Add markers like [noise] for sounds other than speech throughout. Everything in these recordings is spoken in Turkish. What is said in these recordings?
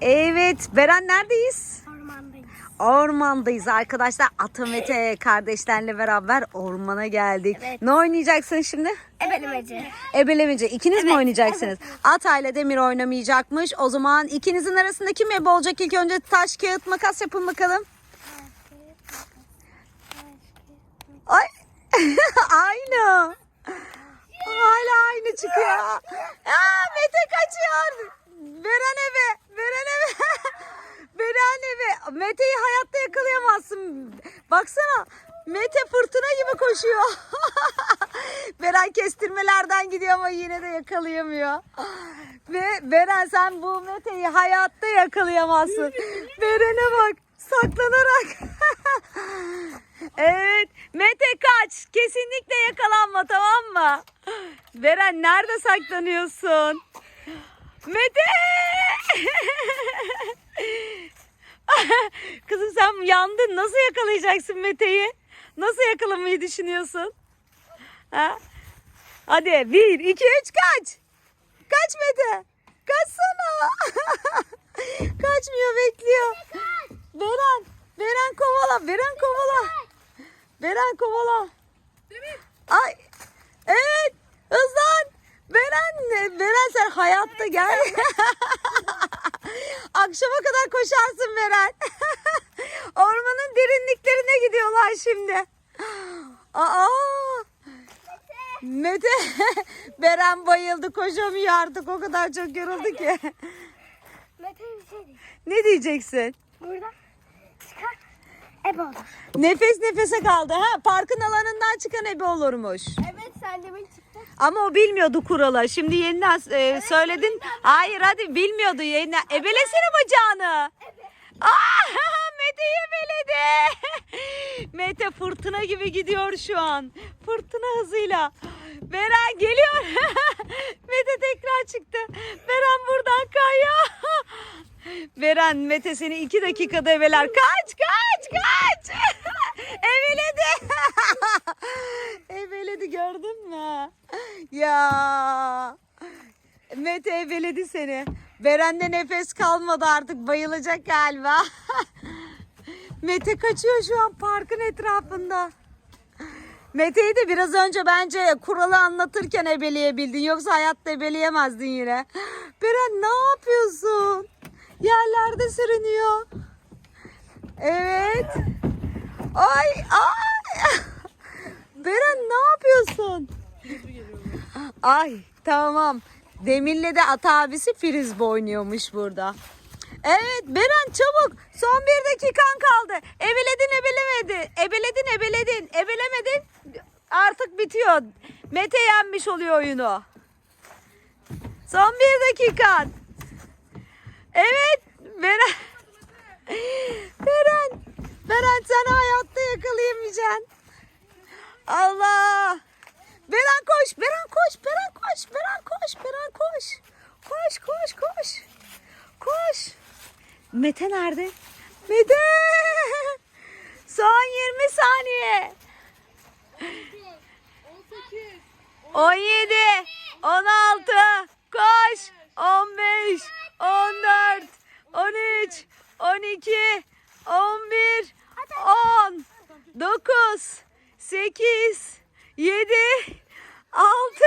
Evet, Beren neredeyiz? Ormandayız. Ormandayız arkadaşlar. Ata Mete kardeşlerle beraber ormana geldik. Evet. Ne oynayacaksın şimdi? Ebelemeci. Ebelemece. İkiniz mi Evet, oynayacaksınız? Ata ile Demir oynamayacakmış. O zaman ikinizin arasında kim ebe olacak? İlk önce taş, kağıt, makas yapın bakalım. Ay. [laughs] aynı. Hala aynı çıkıyor. Aa, Mete kaçıyor. Veren eve. Veren eve. Veren [laughs] eve. Mete'yi hayatta yakalayamazsın. Baksana. Mete fırtına gibi koşuyor. [laughs] Beren kestirmelerden gidiyor ama yine de yakalayamıyor. Ve Beren sen bu Mete'yi hayatta yakalayamazsın. [laughs] Beren'e bak saklanarak. evet Mete kaç. Kesinlikle yakalanma tamam mı? Beren nerede saklanıyorsun? Mete! [laughs] Kızım sen yandın. Nasıl yakalayacaksın Mete'yi? Nasıl yakalamayı düşünüyorsun? Ha? Hadi bir, iki, üç kaç. Kaç Mete. Kaçsana. [laughs] Kaçmıyor bekliyor. Beren. Beren kovala. Beren kovala. Beren kovala. Ay. Evet. Hızlan. Beren. Beren sen hayatta gel. [laughs] Akşama kadar koşarsın Beren. [laughs] Ormanın derinliklerine gidiyorlar şimdi. Aa. Mete. [laughs] Beren bayıldı koşamıyor artık o kadar çok yoruldu ki. [laughs] Mete bir şey değil. Ne diyeceksin? Burada çıkar. Ebe olur. Nefes nefese kaldı. Ha parkın alanından çıkan ebe olurmuş. Evet sen demin çıktın. Ama o bilmiyordu kuralı. Şimdi yeniden e, söyledin. Hayır hadi bilmiyordu yeniden. Ebelesene bacağını. Aa, [laughs] Mete ebeledi. [laughs] Mete fırtına gibi gidiyor şu an. Fırtına hızıyla. Beren geliyor. [laughs] Mete tekrar çıktı. Beren buradan kayıyor. Beren Mete seni iki dakikada ebeler. Kaç kaç kaç. Ebeledi. Ebeledi gördün mü? [laughs] Ya. Mete ebeledi seni. Beren'de nefes kalmadı artık bayılacak galiba. [laughs] Mete kaçıyor şu an parkın etrafında. Mete'yi de biraz önce bence kuralı anlatırken ebeleyebildin. Yoksa hayatta ebeleyemezdin yine. [gasps] Beren ne yapıyorsun? Yerlerde sürünüyor. Evet. Ay ay. Beren ne yapıyorsun? Ay tamam. Demir'le de ata abisi frisbee oynuyormuş burada. Evet Beren çabuk. Son bir dakikan kaldı. Ebeledin ebelemedi. Ebeledin ebeledin. Ebelemedin. Artık bitiyor. Mete yenmiş oluyor oyunu. Son bir dakikan. Evet Beren. Beren. Beren sen hayatta yakalayamayacaksın. Allah. Beren koş, Beren koş, Beren koş, Beren koş, Beren koş. Koş, koş, koş. Koş. Mete nerede? Mete. Son 20 saniye. 17, 16, koş. 15, 14, 13, 12, 11, 10, 9, 8, 7, 6,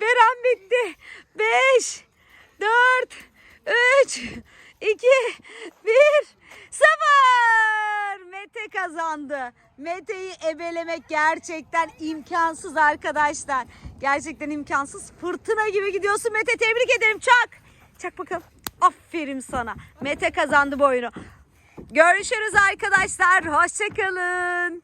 Beren bitti. 5, 4, 3, 2, 1, 0. Mete kazandı. Mete'yi ebelemek gerçekten imkansız arkadaşlar. Gerçekten imkansız. Fırtına gibi gidiyorsun Mete. Tebrik ederim. Çak. Çak bakalım. Aferin sana. Mete kazandı bu oyunu. Görüşürüz arkadaşlar. Hoşçakalın.